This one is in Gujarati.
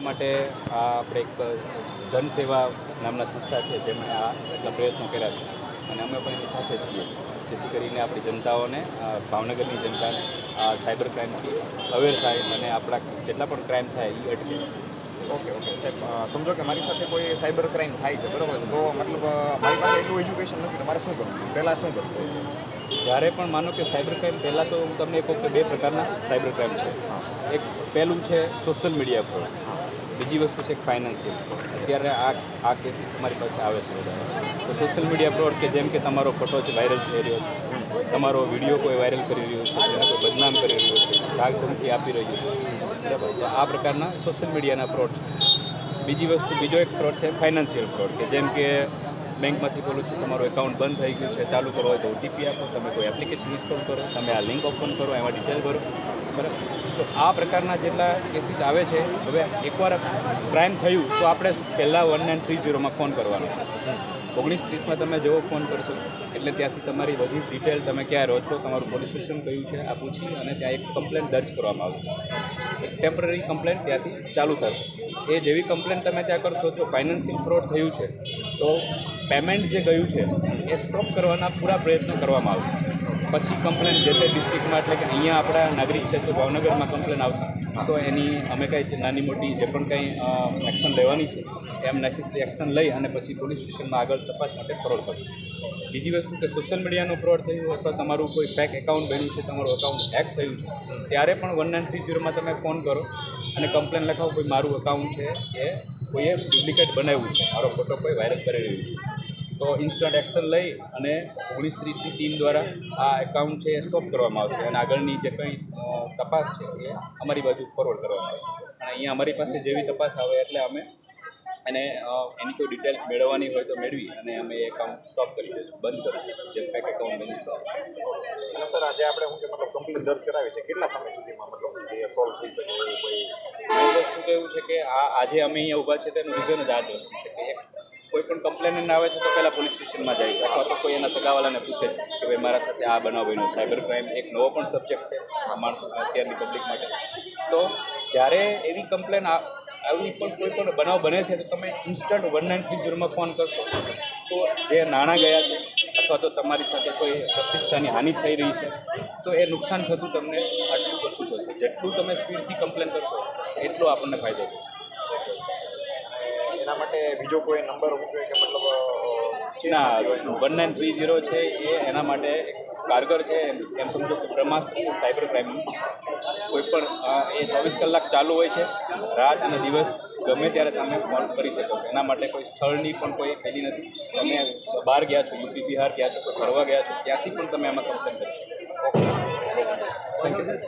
એના માટે આ આપણે એક જનસેવા નામના સંસ્થા છે જેમણે આ એટલા પ્રયત્નો કર્યા છે. અને અમે પણ એની સાથે છીએ. જેથી કરીને આપણી જનતાઓને ભાવનગરની જનતાને આ સાયબર ક્રાઇમથી અવેર થાય અને આપણા જેટલા પણ ક્રાઇમ થાય એ અટકે. Okay okay. સાહેબ સમજો કે મારી સાથે કોઈ સાયબર ક્રાઇમ થાય છે બરાબર તો મતલબ મારી પાસે એટલું એજ્યુકેશન નથી તમારે શું કરવું? પહેલાં શું કરવું? જ્યારે પણ માનો કે સાયબર ક્રાઇમ પહેલાં તો હું તમને કહું કે બે પ્રકારના સાયબર ક્રાઇમ છે. એક પહેલું છે સોશિયલ મીડિયા ફ્રોડ બીજી વસ્તુ છે ફાઇનાન્શિયલ અત્યારે આ આ કેસીસ અમારી પાસે આવે છે તો સોશિયલ મીડિયા ફ્રોડ કે જેમ કે તમારો ફોટો છે વાયરલ થઈ રહ્યો છે, તમારો વીડિયો કોઈ વાયરલ કરી રહ્યો છે એને કોઈ બદનામ કરી રહ્યો છે, ધાક ધમકી આપી રહ્યું છે. બરાબર? આ પ્રકારના સોશિયલ મીડિયાના ફ્રોડ બીજી વસ્તુ, બીજો એક ફ્રોડ છે ફાઇનાન્શિયલ ફ્રોડ કે જેમ કે બેંકમાંથી બોલું છું, તમારું એકાઉન્ટ બંધ થઈ ગયું છે, ચાલુ કરો હોય તો ઓટીપી આપો, તમે કોઈ એપ્લિકેશન ઇન્સ્ટોલ કરો, તમે આ લિંક ઓપન કરો, એમાં ડિટેલ ભરો. બરાબર? તો આ પ્રકારના જેટલા કેસીસ આવે છે, હવે એકવાર ક્રાઇમ થયું, તો આપણે પહેલાં વન નાઇન થ્રી ઝીરોમાં ફોન કરવાનો છે. ઓગણીસ ત્રીસમાં તમે જેવો ફોન કરશો, એટલે ત્યાંથી તમારી બધી ડિટેલ તમે ક્યાં રહો છો, તમારું પોલીસ સ્ટેશન કયું છે, આ પૂછી અને ત્યાં એક કમ્પ્લેન દર્જ કરવામાં આવશે. એક ટેમ્પરરી કમ્પ્લેન ત્યાંથી ચાલુ થશે. એ જેવી કમ્પ્લેન તમે ત્યાં કરશો તો ફાઇનાન્શિયલ ફ્રોડ થયું છે, તો પેમેન્ટ જે ગયું છે, એ સ્ટોપ કરવાના પૂરા પ્રયત્નો કરવામાં આવશે. પછી કમ્પ્લેન જે તે ડિસ્ટ્રિક્ટમાં એટલે કે અહીંયા આપણા નાગરિક છે તો ભાવનગરમાં કમ્પ્લેન આવશે તો એની અમે કંઈ નાની મોટી જે પણ કંઈ એક્શન લેવાની છે, એમ નેસેસરી એક્શન લઈ અને પછી પોલીસ સ્ટેશનમાં આગળ તપાસ માટે ફરોડ કરશું. બીજી વસ્તુ કે સોશિયલ મીડિયાનો ફ્રોડ થયું અથવા તમારું કોઈ ફેક એકાઉન્ટ બન્યું છે, તમારું એકાઉન્ટ હેક થયું છે, ત્યારે પણ વન નાઇન થ્રી ઝીરોમાં તમે ફોન કરો અને કમ્પ્લેન લખાવો કોઈ મારું એકાઉન્ટ છે એ કોઈએ ડુપ્લિકેટ બનાવ્યું છે, મારો ફોટો કોઈ વાયરલ કરી રહ્યું છે તો ઇન્સ્ટન્ટ એક્શન લઈ અને ઓગણીસ ત્રીસની ટીમ દ્વારા આ એકાઉન્ટ છે એ સ્ટોપ કરવામાં આવશે. અને આગળની જે કંઈ તપાસ છે એ અમારી બાજુ ફોરવર્ડ કરવામાં આવશે. અને અહીંયા અમારી પાસે જેવી તપાસ આવે એટલે અમે અને એની કોઈ ડિટેલ મેળવવાની હોય તો મેળવી અને અમે એ એકાઉન્ટ સ્ટોપ કરી દઈશું બંધ કરી દઈશું જે ફેક એકાઉન્ટ બંધ સ્ટોપ અને સર આજે આપણે શું કે મતલબ કમ્પ્લેન દર્જ કરાવી છે? કેટલા સમય સુધીમાં મતલબ એ સોલ્વ થઈ શકે એવું કોઈ? વસ્તુ તો એવું છે કે આ આજે અમે અહીંયા ઊભા છે તેનું રીઝન જ આ જ વસ્તુ છે કે એક કોઈ પણ કમ્પ્લેન આવે છે તો પહેલાં પોલીસ સ્ટેશનમાં જાય છે. અથવા તો કોઈ એના સગાવાલાને પૂછે કે ભાઈ મારા સાથે આ બનાવ બન્યો સાયબર ક્રાઇમ એક નવો પણ સબ્જેક્ટ છે. માણસો અત્યારની પબ્લિક માટે. તો જ્યારે એવી કમ્પ્લેન આવી પણ કોઈ પણ બનાવ બને છે તો તમે ઇન્સ્ટન્ટ વન નાઇન થ્રી ઝીરોમાં ફોન કરશો. તો જે નાણાં ગયા છે, અથવા તો તમારી સાથે કોઈ પ્રતિષ્ઠાની હાનિ થઈ રહી છે, તો એ નુકસાન થતું તમને આટલું ઓછું થશે. જેટલું તમે સ્પીડથી કમ્પ્લેન કરશો, એટલો આપણને ફાયદો થશે. એના માટે બીજો કોઈ નંબર મૂક્યો કે મતલબ ના વન નાઇન થ્રી ઝીરો છે એ એના માટે કારગર છે. એમ સમજો કે બ્રહ્માસ્ત્ર સાયબર ક્રાઇમનું કોઈ પણ એ ચોવીસ કલાક ચાલુ હોય છે. રાત અને દિવસ ગમે ત્યારે તમે કોલ કરી શકો છો. એના માટે કોઈ સ્થળની પણ કોઈ પેલી નથી. તમે બહાર ગયા છો યુપી બિહાર ગયા છો કોઈ ફરવા ગયા છો ત્યાંથી પણ તમે આમાં કમ્પ્લેન કરી શકો થેન્ક યુ સર